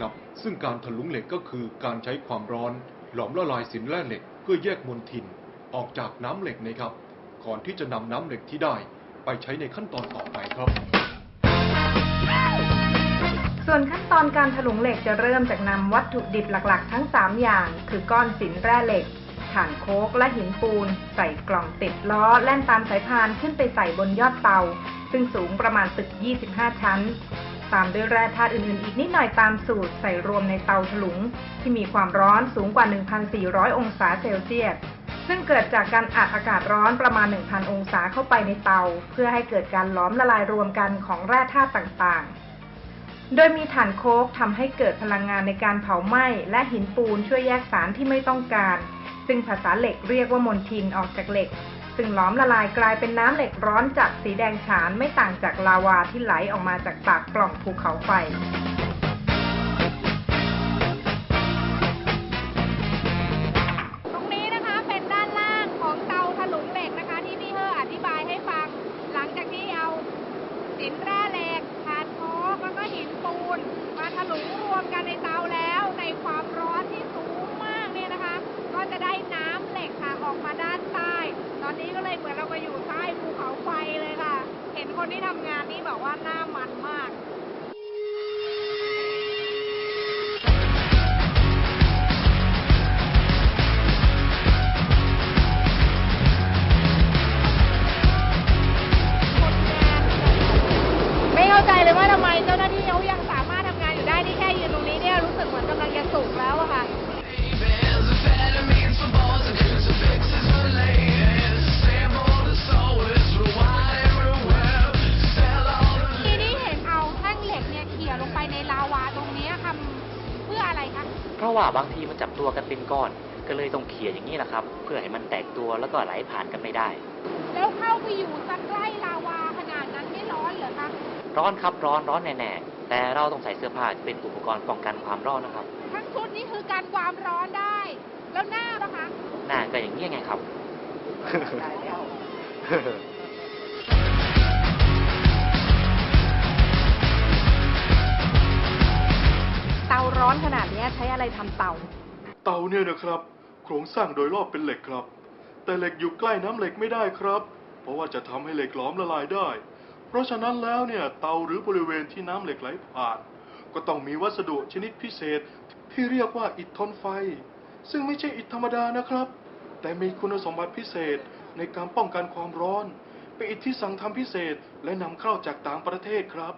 ครับ ซึ่งการถลุงเหล็กก็คือการใช้ความร้อน หลอมละลายสินแร่เหล็กเพื่อแยกมลทินออกจากน้ำเหล็กนะครับ ก่อนที่จะนำน้ำเหล็กที่ได้ ไปใช้ในขั้นตอนต่อไปครับ ส่วนขั้นตอนการถลุงเหล็กจะเริ่มจากนำวัตถุดิบหลักๆ ทั้ง 3 อย่าง คือก้อนสินแร่เหล็กถ่านโคกและหินปูน ใส่กล่องติดล้อแล่นตามสายพานขึ้นไปใส่บนยอดเตา ซึ่งสูงประมาณตึก 25 ชั้น ตามด้วยแร่ธาตุอื่นๆ อีกนิดหน่อยตามสูตรใส่รวมในเตาถลุง ที่มีความร้อนสูงกว่า 1,400 องศาเซลเซียส ซึ่งเกิดจากการอัดอากาศร้อนประมาณ 1,000 องศาเข้าไปในเตา เพื่อให้เกิดการล้อมละลายรวมกันของแร่ธาตุต่างๆ โดยมีถ่านโคกทำให้เกิดพลังงานในการเผาไหม้และหินปูนช่วยแยกสารที่ไม่ต้องการ ซึ่งภาษาเหล็กเรียกว่ามลทินออกจากเหล็ก ซึ่งหล้อมละลายกลายเป็นน้ำเหล็กร้อนจัดสีแดงฉานไม่ต่างจากลาวาที่ไหลออกมาจากปากปล่องภูเขาไฟ คนที่ทำงานนี่บอกว่าหน้ามันมาก ว่าบางทีมันจับตัวกันเป็นก้อน ก็เลยต้องเขี่ยอย่างนี้แหละครับ เพื่อให้มันแตกตัวแล้วก็ไหลผ่านกันไม่ได้ แล้วเข้าไปอยู่สักใกล้ลาวาขนาดนั้นไม่ร้อนเหรอคะ ร้อนครับร้อนร้อนแน่ๆแต่เราต้องใส่เสื้อผ้าเป็นอุปกรณ์ป้องกันความร้อนนะครับ ทั้งชุดนี้คือการความร้อนได้ แล้วหน้าปะคะ หน้าก็อย่างนี้ยไงครับเตาร้ อนขนาดนี้ใช้อะไรทำเตา เตาเนี่ยนะครับ โครงสร้างโดยรอบเป็นเหล็กครับ แต่เหล็กอยู่ใกล้น้ำเหล็กไม่ได้ครับ เพราะว่าจะทำให้เหล็กหลอมละลายได้ เพราะฉะนั้นแล้วเนี่ยเตาหรือบริเวณที่น้ำเหล็กไหลผ่าน ก็ต้องมีวัสดุชนิดพิเศษที่เรียกว่าอิฐทนไฟ ซึ่งไม่ใช่อิฐธรรมดานะครับ แต่มีคุณสมบัติพิเศษในการป้องกันความร้อน เป็นอิฐที่สั่งทำพิเศษและนำเข้าจากต่างประเทศครับ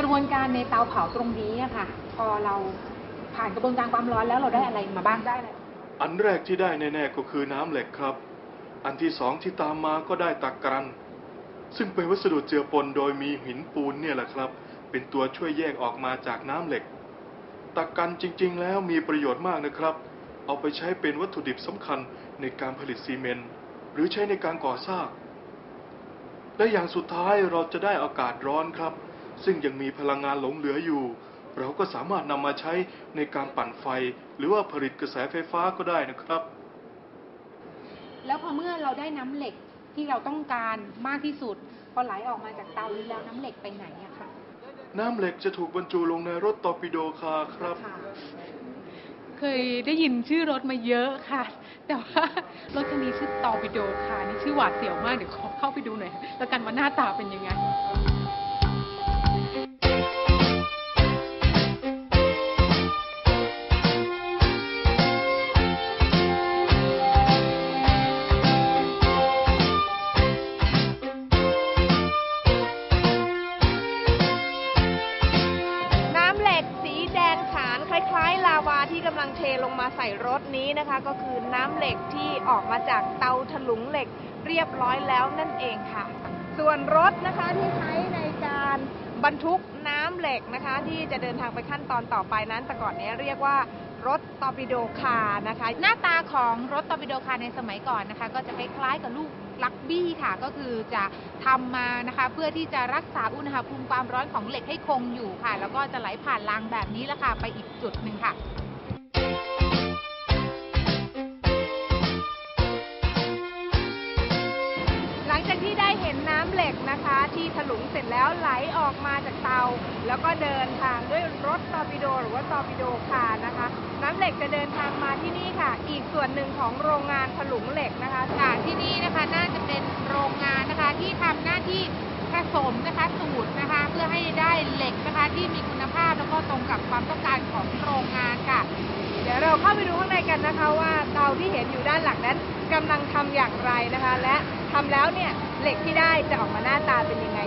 กระบวนการในเตาเผาตรงนี้อะค่ะ พอเราผ่านกระบวนการความร้อนแล้วเราได้อะไรมาบ้างได้เลยอันแรกที่ได้แน่ๆก็คือน้ำเหล็กครับ อันที่สองที่ตามมาก็ได้ตะกรัน ซึ่งเป็นวัสดุเจือปนโดยมีหินปูนเนี่ยแหละครับ เป็นตัวช่วยแยกออกมาจากน้ำเหล็ก ตะกันจริงๆ แล้วมีประโยชน์มากนะครับ เอาไปใช้เป็นวัตถุดิบสำคัญในการผลิตซีเมนต์หรือใช้ในการก่อสร้าง และอย่างสุดท้ายเราจะได้อากาศร้อนครับ ซึ่งยังมีพลังงานหลงเหลืออยู่ เราก็สามารถนำมาใช้ในการปั่นไฟ หรือว่าผลิตกระแสไฟฟ้าก็ได้นะครับ แล้วพอเมื่อเราได้น้ำเหล็กที่เราต้องการมากที่สุด พอไหลออกมาจากเตานี้แล้วน้ำเหล็กไปไหนอะคะน้ำเหล็กจะถูกบรรจุลงในรถตอร์ปิโดคาร์ครับ เคยได้ยินชื่อรถมาเยอะค่ะ แต่ว่ารถคันนี้ชื่อตอร์ปิโดค่ะนี่ชื่อหวาดเสียวมากเดี๋ยวขอเข้าไปดูหน่อยแล้วกันว่าหน้าตาเป็นยังไง แดงฉานคล้ายๆ ลาวาที่กำลังเทลงมาใส่รถนี้นะคะ ก็คือน้ำเหล็กที่ออกมาจากเตาถลุงเหล็กเรียบร้อยแล้วนั่นเองค่ะ ส่วนรถนะคะที่ใช้ในการบรรทุกน้ำเหล็กนะคะ ที่จะเดินทางไปขั้นตอนต่อไปนั้นแต่ก่อนนี้เรียกว่า รถตอร์ปิโดคาร์นะคะ หน้าตาของรถตอร์ปิโดคาร์ในสมัยก่อนนะคะ ก็จะคล้ายๆกับลูกลักบี้ค่ะ ก็คือจะทำมานะคะ เพื่อที่จะรักษาอุณหภูมิความร้อนของเหล็กให้คงอยู่ค่ะ แล้วก็จะไหลผ่านรางแบบนี้แหละค่ะ ไปอีกจุดหนึ่งค่ะ แล้วไหลออกมาจากเตา แล้วก็เดินทางด้วยรถตอร์ปิโดหรือว่าตอร์ปิโดคาร์นะคะ น้ำเหล็กจะเดินทางมาที่นี่ค่ะ อีกส่วนหนึ่งของโรงงานถลุงเหล็กนะคะค่ะที่นี่นะคะน่าจะเป็นโรงงานนะคะที่ทำหน้าที่ผสมนะคะสูตรนะคะ เพื่อให้ได้เหล็กนะคะที่มีคุณภาพแล้วก็ตรงกับความต้องการของโรงงานค่ะ เดี๋ยวเราเข้าไปดูข้างในกันนะคะ ว่าเตาที่เห็นอยู่ด้านหลังนั้นกำลังทำอย่างไรนะคะ และทำแล้วเนี่ยเหล็กที่ได้จะออกมาหน้าตาเป็นยังไง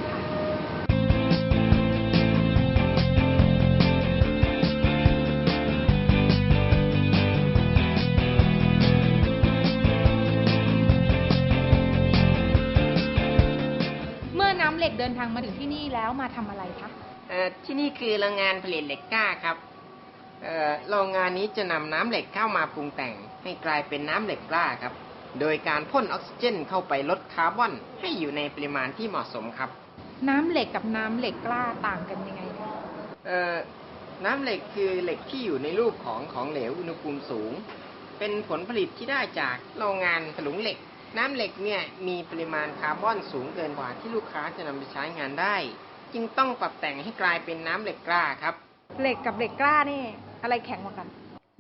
เมื่อน้ำเหล็กเดินทางมาถึงที่นี่แล้วมาทำอะไรคะ เอ่อที่นี่คือโรงงานผลิตเหล็กกล้าครับเอ่อโรงงานนี้จะนำน้ำเหล็กเข้ามาปรุงแต่ง ให้กลายเป็นน้ำเหล็กกล้าครับ โดยการพ่นออกซิเจนเข้าไปลดคาร์บอนให้อยู่ในปริมาณที่เหมาะสมครับ น้ำเหล็กกับน้ำเหล็กกล้าต่างกันยังไงคะเอ่อน้ำเหล็กคือเหล็กที่อยู่ในรูปของของเหลวอุณหภูมิสูง เป็นผลผลิตที่ได้จากโรงงานถลุงเหล็ก น้ำเหล็กเนี่ยมีปริมาณคาร์บอนสูงเกินกว่าที่ลูกค้าจะนำไปใช้งานได้ จึงต้องปรับแต่งให้กลายเป็นน้ำเหล็กกล้าครับ เหล็กกับเหล็กกล้านี่ อะไรแข็งกว่ากัน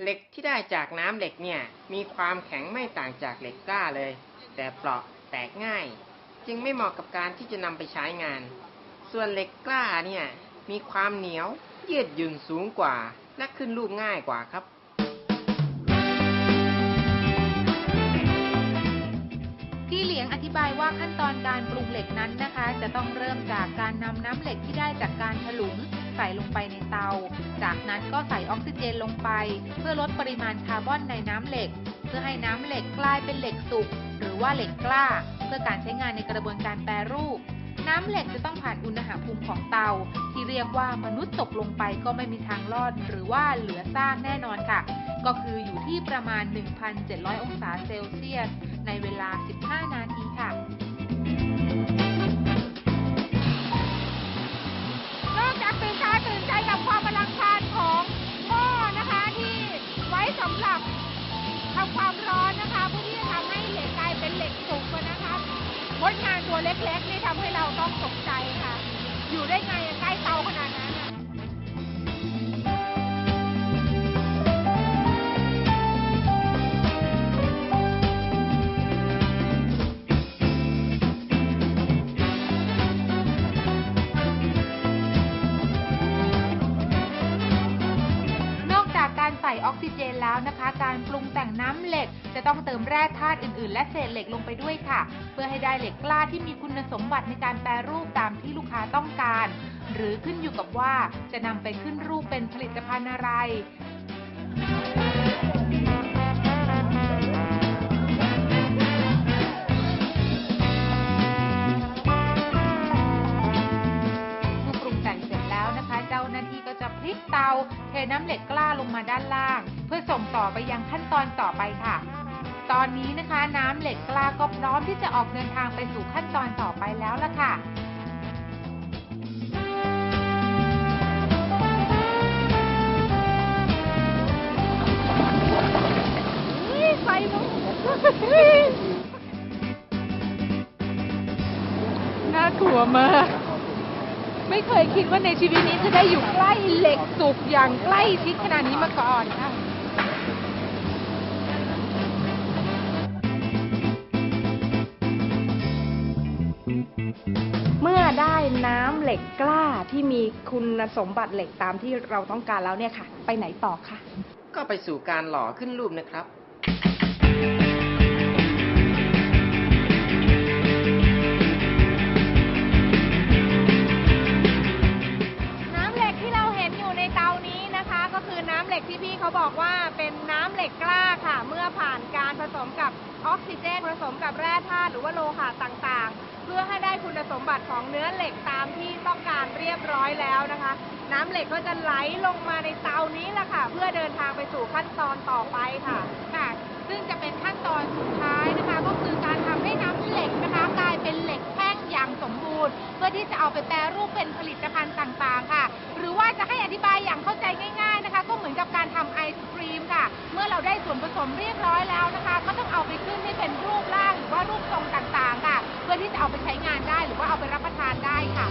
เหล็กที่ได้จากน้ำเหล็กเนี่ยมีความแข็งไม่ต่างจากเหล็กกล้าเลย แต่เปราะแตกง่าย จึงไม่เหมาะกับการที่จะนำไปใช้งาน ส่วนเหล็กกล้าเนี่ยมีความเหนียวยืดหยุ่นสูงกว่า และขึ้นรูปง่ายกว่าครับ อธิบายว่าขั้นตอนการปรุงเหล็กนั้นนะคะ จะต้องเริ่มจากการนำน้ำเหล็กที่ได้จากการถลุงใส่ลงไปในเตา จากนั้นก็ใส่ออกซิเจนลงไป เพื่อลดปริมาณคาร์บอนในน้ำเหล็ก เพื่อให้น้ำเหล็กกลายเป็นเหล็กสุกหรือว่าเหล็กกล้า เพื่อการใช้งานในกระบวนการแปรรูป น้ำเหล็กจะต้องผ่านอุณหภูมิของเตา ที่เรียกว่ามนุษย์ตกลงไปก็ไม่มีทางรอด หรือว่าเหลือซากแน่นอนค่ะ ก็คืออยู่ที่ประมาณ 1,700 องศาเซลเซียส ในเวลา 15 นาทีค่ะ นอกจากตื่นตาตื่นใจกับความอลังการของหม้อนะคะที่ไว้สำหรับทำความร้อนนะคะเพื่อที่จะทำให้เหล็กกลายเป็นเหล็กสุกนะคะมดงานตัวเล็กๆนี่ทำให้เราต้องตกใจค่ะ อยู่ได้ไงใกล้เตาขนาดนั้น ออกซิเจนแล้วนะคะ การปรุงแต่งน้ำเหล็ก จะต้องเติมแร่ธาตุอื่น ๆ และเศษเหล็กลงไปด้วยค่ะ เพื่อให้ได้เหล็กกล้าที่มีคุณสมบัติในการแปรรูปตามที่ลูกค้าต้องการ หรือขึ้นอยู่กับว่าจะนำไปขึ้นรูปเป็นผลิตภัณฑ์อะไร ลิกเตา เทน้ำเหล็กกล้าลงมาด้านล่าง เพื่อส่งต่อไปยังขั้นตอนต่อไปค่ะ ตอนนี้นะคะน้ำเหล็กกล้าก็พร้อมที่จะออกเดินทางไปสู่ขั้นตอนต่อไปแล้วล่ะค่ะไฟมันน่ากลัวมาก ไม่เคยคิดว่าในชีวิตนี้จะได้อยู่ใกล้เหล็กสุกอย่างใกล้ชิดขนาดนี้มาก่อนค่ะเมื่อได้น้ำเหล็กกล้าที่มีคุณสมบัติเหล็กตามที่เราต้องการแล้วเนี่ยค่ะ ไปไหนต่อคะก็ไปสู่การหล่อขึ้นรูปนะครับ บอกว่าเป็นน้ำเหล็กกล้าค่ะ เมื่อผ่านการผสมกับออกซิเจน ผสมกับแร่ธาตุหรือว่าโลหะต่างๆ เพื่อให้ได้คุณสมบัติของเนื้อเหล็กตามที่ต้องการเรียบร้อยแล้วนะคะ น้ำเหล็กก็จะไหลลงมาในเตานี้แหละค่ะ เพื่อเดินทางไปสู่ขั้นตอนต่อไปค่ะค่ะ ซึ่งจะเป็นขั้นตอนสุดท้ายนะคะ ก็คือการทำให้น้ำเหล็กนะคะกลายเป็นเหล็กแท่งอย่างสมบูรณ์ เพื่อที่จะเอาไปแปรรูปเป็นผลิตภัณฑ์ต่างๆ ค่ะ หรือว่าจะให้อธิบายอย่างเข้า เมื่อเราได้ส่วนผสมเรียบร้อยแล้วนะคะ ก็ต้องเอาไปขึ้นให้เป็นรูปร่างหรือว่ารูปทรงต่างๆค่ะ เพื่อที่จะเอาไปใช้งานได้หรือว่าเอาไปรับประทานได้ค่ะ